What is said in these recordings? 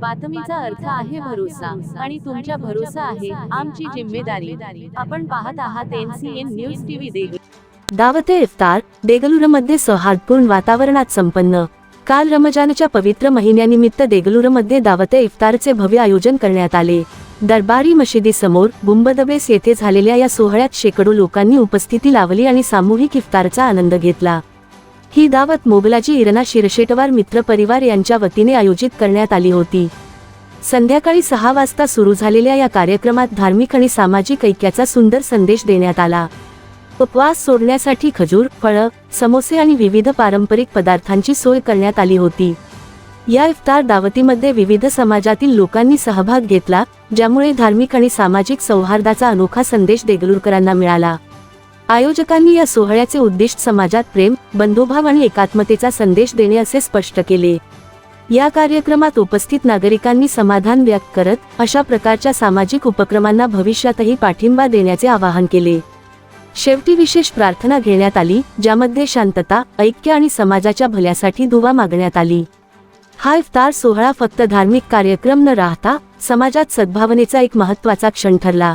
बातमीचा अर्थ आहे भरोसा आणि तुमच्या भरोसा आहे आमची जिम्मेदारी. आपण पाहत आहात एनसीएन न्यूज टीव्ही देगलूर दावते इफ्तार देगलूरमध्ये सौहार्दपूर्ण वातावरणात संपन्न. काल रमजानच्या पवित्र महिन्यानिमित्त देगलूरमध्ये दावते इफ्तारचे भव्य आयोजन करण्यात आले. दरबारी मशिदीसमोर बुंबदबेस येथे झालेल्या या सोहळ्यात शेकडो लोकांनी उपस्थिती लावली आणि सामूहिक इफ्तारचा आनंद घेतला. ही दावत मोगलाजी इरना शिरशेटवार मित्र परिवार यांच्या वतीने आयोजित करण्यात आली होती. संध्याकाळी सहा वाजता सुरू झालेल्या या कार्यक्रमात धार्मिक आणि सामाजिक ऐक्याचा सुंदर संदेश देण्यात आला. उपवास सोडण्यासाठी खजूर फळं समोसे आणि विविध पारंपरिक पदार्थांची सोय करण्यात आली होती. या इफ्तार दावतीमध्ये विविध समाजातील लोकांनी सहभाग घेतला ज्यामुळे धार्मिक आणि सामाजिक सौहार्दाचा अनोखा संदेश देगलूरकरांना मिळाला. आयोजकांनी या सोहळ्याचे उद्दिष्ट समाजात प्रेम बंधुभाव आणि एकात्मतेचा संदेश देणे असे स्पष्ट केले. या कार्यक्रमात उपस्थित नागरिकांनी समाधान व्यक्त करत अशा प्रकारच्या सामाजिक उपक्रमांना भविष्यातही पाठिंबा देण्याचे आवाहन केले. शेवटी विशेष प्रार्थना घेण्यात आली ज्यामध्ये शांतता ऐक्य आणि समाजाच्या भल्यासाठी दुवा मागण्यात आली. हा इफ्तार सोहळा फक्त धार्मिक कार्यक्रम न राहता समाजात सद्भावनेचा एक महत्त्वाचा क्षण ठरला.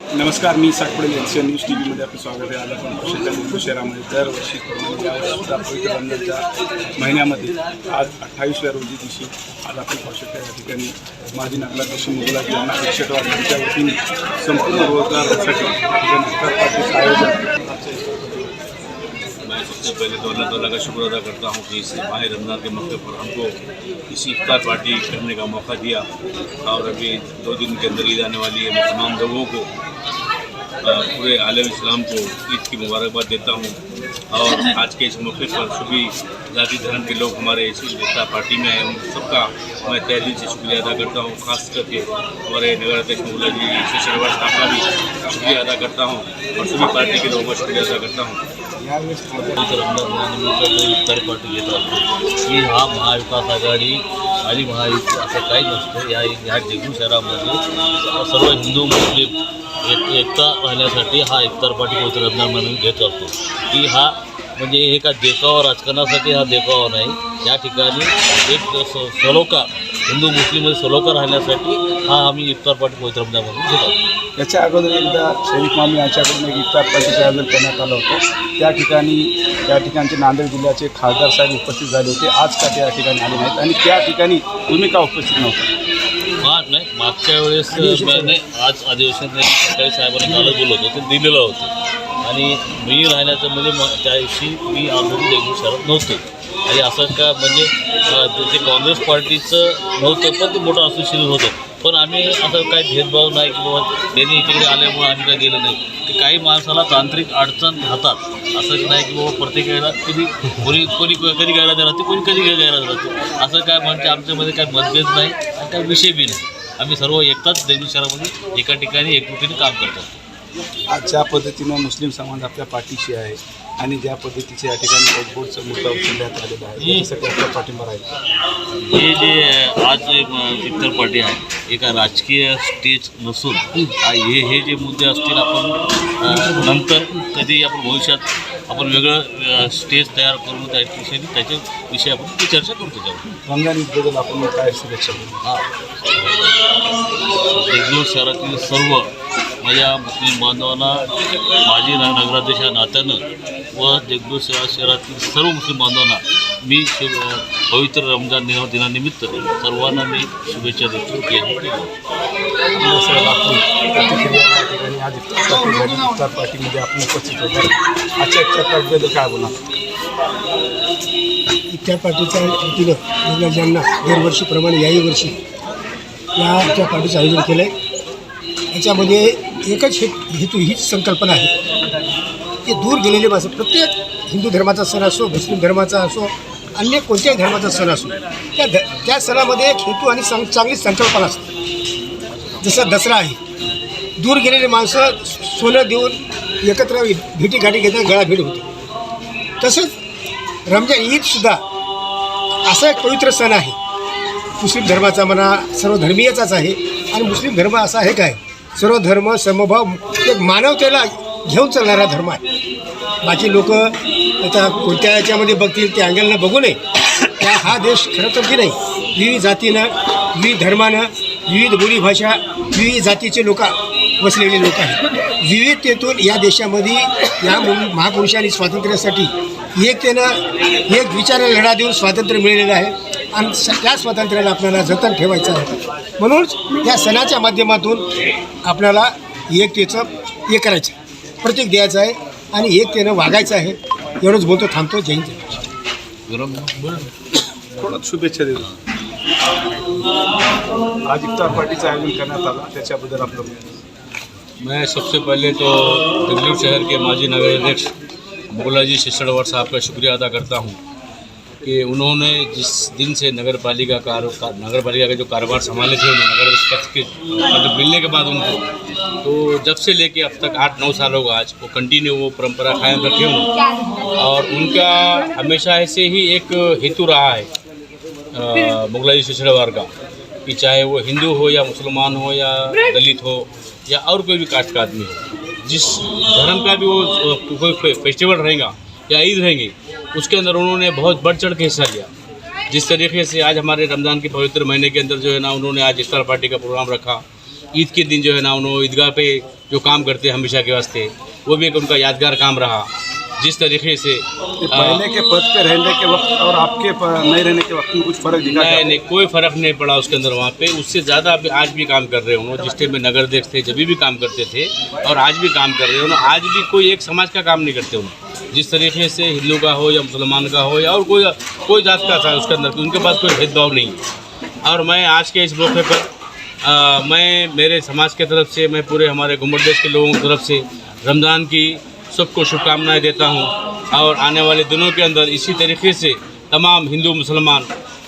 नमस्कार मी Sakpade N N news T व्हीमध्ये आपलं स्वागत आहे. आज आपण औषधा मुंबई शहरामध्ये दरवर्षी यावर्षीसुद्धा पवित्र रमजानच्या महिन्यामध्ये आज अठ्ठावीसव्या रोजी दिवशी आज आपण पाहू शकता या ठिकाणी माजी नगराध्यक्ष मुगलाजी यांना एकशेटवार यांच्या वतीने संपूर्ण रोजगारासाठी आयोजन सबसे पहले तो अल्लाह ताला का शुक्र अदा करता हूँ कि इस माह रमज़ान के मौके पर हमको इसी इफ्तार पार्टी करने का मौका दिया। और अभी दो दिन के अंदर ईद आने वाली है। मैं तमाम लोगों को पूरे आलम इस्लाम को ईद की मुबारकबाद देता हूँ। और आज के इस मौके पर सभी जाति धर्म के लोग हमारे इस इफ्तार पार्टी में आए उन सबका मैं तय से शुक्रिया अदा करता हूँ। खास करके हमारे नगर अध्यक्ष मुल्ला जी से साहब का भी शुक्रिया अदा करता हूँ और सभी पार्टी के लोगों का शुक्रिया अदा करता हूँ। इफ्तार पार्टी असतो की हा महाविकास आघाडी आणि महायुती असं काही नसतं या ह्या शहरामध्ये सर्व हिंदू मुस्लिम एक एकता राहण्यासाठी हा इफ्तार पार्टी पवित्र रमज़ान म्हणून घेत असतो की हा म्हणजे हे का देखावा राजकारणासाठी हा देखावा नाही. या ठिकाणी एक स सलोखा हिंदू मुस्लिममध्ये सलोखा राहण्यासाठी हा आम्ही इफ्तार पार्टी पवित्र म्हणून घेत. असतो अगोदर एकदा शरीफ मामी यांच्याकडून एक इफ्तार पार्टीचं आयोजन करण्यात आलं होतं. त्या ठिकाणी त्या ठिकाणचे नांदेड जिल्ह्याचे खासदार साहेब उपस्थित झाले होते. आज का त्या ठिकाणी आले नाहीत आणि त्या ठिकाणी तुम्ही का उपस्थित नव्हता? हा नाही मागच्या वेळेस नाही आज अधिवेशन सकाळी साहेबांनी कालच दिलेलं होतं. आणि मी राहण्याचं म्हणजे मग त्या दिवशी मी ऑलरेडी देगलूर शहरात नव्हतो. आणि असं का म्हणजे ते- ते काँग्रेस पार्टीचं नव्हतं पण ते मोठं असोसिएशन होतं. पण आम्ही असं काही भेदभाव नाही की बाबा त्यांनी इकडे आल्यामुळे आम्ही काय गेलं नाही. ते काही माणसाला तांत्रिक अडचण राहतात. असं नाही की बाबा प्रत्येक वेळेला कधी कोणी कोणी कधी गैरहजर राहते कोणी कधी गैरहजर राहते असं काय म्हणते आमच्यामध्ये काय मतभेद नाही आणि काय विषय बी नाही. आम्ही सर्व एकताच देगलूर शहरामध्ये एका ठिकाणी एकजुटीने काम करतो. आज ज्या पद्धतीनं मुस्लिम समाज आपल्या पाठीशी आहे आणि ज्या पद्धतीचे या ठिकाणी वोटबोर्डचा मुद्दा उचलण्यात आलेला आहे यासाठी आपला पाठिंबा राहील. हे जे आज इफ्तार पार्टी आहे एका राजकीय स्टेज नसून हे हे जे मुद्दे असतील आपण नंतर कधी आपण भविष्यात आपण वेगळं स्टेज तयार करून त्या विषयी त्याच्याविषयी आपण ती चर्चा करतो त्यावर रमजान ईदबद्दल आपण काय शुभेच्छा हा. देगलूर शहरातील सर्व माझ्या मुस्लिम बांधवांना माजी न- नगराध्यक्ष या नात्यानं व देगलूर शहरा शहरातील सर्व मुस्लिम बांधवांना मी पवित्र रमजान दिना दिनानिमित्त सर्वांना मी शुभेच्छा देतो. आज इफ्तार पार्टीमध्ये आपण उपस्थित होतो आजच्या इफ्तार पार्टीबद्दल काय बोला इत्या पार्टीच्या वतीनं ज्यांना दरवर्षीप्रमाणे याही वर्षी या इत्या पार्टीचं आयोजन केलं आहे याच्यामध्ये एकच हे हेतू हीच संकल्पना आहे. की दूर गेलेले माणसं प्रत्येक हिंदू धर्माचा सण असो मुस्लिम धर्माचा असो अन्य कोणत्याही धर्माचा सण असो त्या ध त्या सणामध्ये एक हेतू आणि सं चांगली संकल्पना असते. जसं दसरा आहे. दूर गेलेली माणसं सोनं देऊन एकत्र भेटीगाठी घेतात गळा भेट होते. तसंच रमजान ईदसुद्धा असा एक पवित्र सण आहे. मुस्लिम धर्माचा म्हणा सर्व धर्मीयचाच आहे. आणि मुस्लिम धर्म असा आहे काय? सर्व धर्म समभाव एक मानवतेला घेऊन चालणारा धर्म आहे. बाकी लोक आता कोणत्या याच्यामध्ये बघतील त्या अँगलनं बघू नये. त्या हा देश खरं तर की नाही विविध जातीनं विविध धर्मानं विविध बोलीभाषा विविध जातीचे लोक वसलेले लोक आहेत. विविधतेतून या देशामध्ये या मु- महापुरुषांनी स्वातंत्र्यासाठी एकतेनं एक विचाराला लढा देऊन स्वातंत्र्य मिळालेलं आहे. आणि त्या स्वातंत्र्याला आपल्याला जतन ठेवायचं आहे. म्हणून या सणाच्या माध्यमातून आपल्याला एकतेचं हे करायचं आहे. प्रतीक द्यायचं आहे आणि एकतेनं वागायचं आहे. एवढंच बोलतो थांबतो. जय हिंद गरम बोल थोडं शुभेच्छा देतो? आज इफ्तार पार्टीचं आयोजन करण्यात आलं. त्याच्याबद्दल आपलं. मैं सबसे पहले तो बेंगलुरु शहर के माजी नगर अध्यक्ष मुगलाजी शिशड़वर साहब का शुक्रिया अदा करता हूँ। कि उन्होंने जिस दिन से नगर पालिका का नगर पालिका का जो कारोबार संभाले थे उन्होंने नगर पक्ष के पद मिलने के बाद उनको तो जब से लेके अब तक आठ नौ साल होगा आज वो कंटिन्यू वो परंपरा कायम रखे उन्होंने और उनका हमेशा ऐसे ही एक हेतु रहा है मुगलाई सिसड़वार का, कि चाहे वो हिंदू हो या मुसलमान हो या दलित हो या और कोई भी कास्ट का आदमी हो, जिस धर्म का भी वो कोई फेस्टिवल रहेगा या ईद रहेंगी? उसके अंदर उन्होंने बहुत बढ़ चढ़ के हिस्सा लिया। जिस तरीके से आज हमारे रमज़ान के पवित्र महीने के अंदर जो है ना उन्होंने आज इफ्तार पार्टी का प्रोग्राम रखा। ईद के दिन जो है ना उन्होंने ईदगाह पे जो काम करते हैं हमेशा के वास्ते वो भी एक उनका यादगार काम रहा। जिस तरीके से पहले के पद पे रहने के वक्त और आपके नहीं रहने के वक्त में कुछ फ़र्क दिखा नहीं? नहीं कोई फ़र्क नहीं पड़ा उसके अंदर वहाँ पे। उससे ज़्यादा आज भी काम कर रहे हैं जिस टाइम में नगर थे जब भी काम करते थे और आज भी काम कर रहे हैं आज भी कोई एक समाज का काम नहीं करते उन्होंने जिस तरीके से हिंदू का हो या मुसलमान का हो या और कोई कोई जात का था उसके अंदर उनके पास कोई भेदभाव नहीं है। और मैं आज के इस मौके पर अ, मैं मेरे समाज के तरफ़ से मैं पूरे हमारे घुमट देश के लोगों की तरफ़ से रमज़ान की सबको शुभकामनाएँ देता हूँ। और आने वाले दिनों के अंदर इसी तरीके से तमाम हिंदू मुसलमान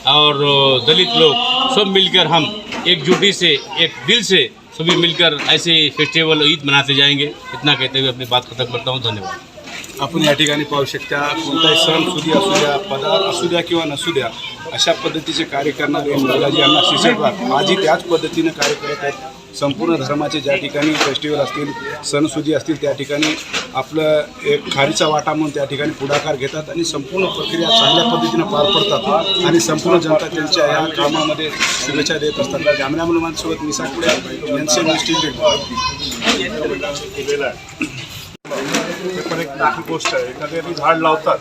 और दलित लोग सब मिलकर हम एकजुटी से एक दिल से सभी मिलकर ऐसे फेस्टिवल ईद मनाते जाएँगे। इतना कहते हुए अपनी बात खत्म करता हूँ। धन्यवाद। आपण या ठिकाणी पाहू शकता कोणताही सण सुदी असू द्या पदार्थ असू द्या किंवा नसू द्या अशा पद्धतीचे कार्य करणारे मुलाजी यांना शिक्षक माझी त्याच पद्धतीनं कार्य करत आहेत. संपूर्ण धर्माचे ज्या ठिकाणी फेस्टिवल असतील सणसुदी असतील त्या ठिकाणी आपलं एक खारीचा वाटा म्हणून त्या ठिकाणी पुढाकार घेतात आणि संपूर्ण प्रक्रिया चांगल्या पद्धतीनं पार पडतात आणि संपूर्ण जनता त्यांच्या या कामामध्ये शुभेच्छा देत असतात. कॅमेरामन मुलांसोबत निसा यांचे केलेलं ते पण एक मोठी गोष्ट आहे. एखाद्याने झाड लावतात.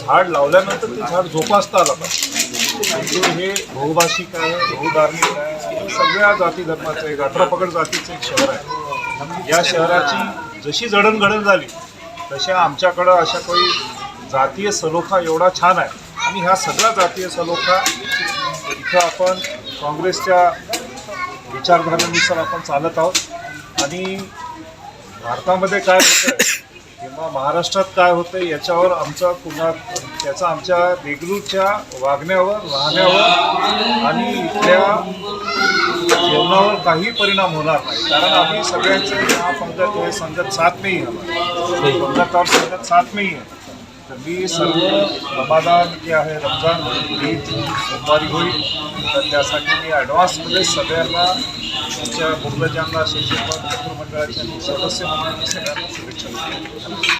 झाड लावल्यानंतर ते झाड जोपासता आलं पाहिजे. म्हणजे हे बहुभाषिक आहे बहुधार्मिक आहे. सगळ्या जाती धर्माचं एक अठरा जातीचं एक शहर आहे. या शहराची जशी जडणघडण झाली तशा आमच्याकडं अशा काही जातीय सलोखा एवढा छान आहे. आणि ह्या सगळ्या जातीय सलोखा इथं आपण काँग्रेसच्या विचारधारेनुसार आपण चालत आहोत. आणि भारतामध्ये काय होतं किंवा महाराष्ट्रात काय होतं याच्यावर आमचा पुन्हा त्याचा आमच्या देगलूरच्या वागण्यावर राहण्यावर आणि इथल्या जेवणावर काही परिणाम होणार नाही. कारण आम्ही सगळ्यांचे हा पंगत हे संगत साथ नाही ही पंगतावर संगत साथ नाही आहे. तर मी सर्व रमादान जे आहे रमजान ईद सोमवारी होईल. तर त्यासाठी मी ॲडव्हान्समध्ये सगळ्यांना आमच्या मुर्गजांना शिक्षक मंडळाच्या सदस्य म्हणून मी सगळ्यांना शुभेच्छा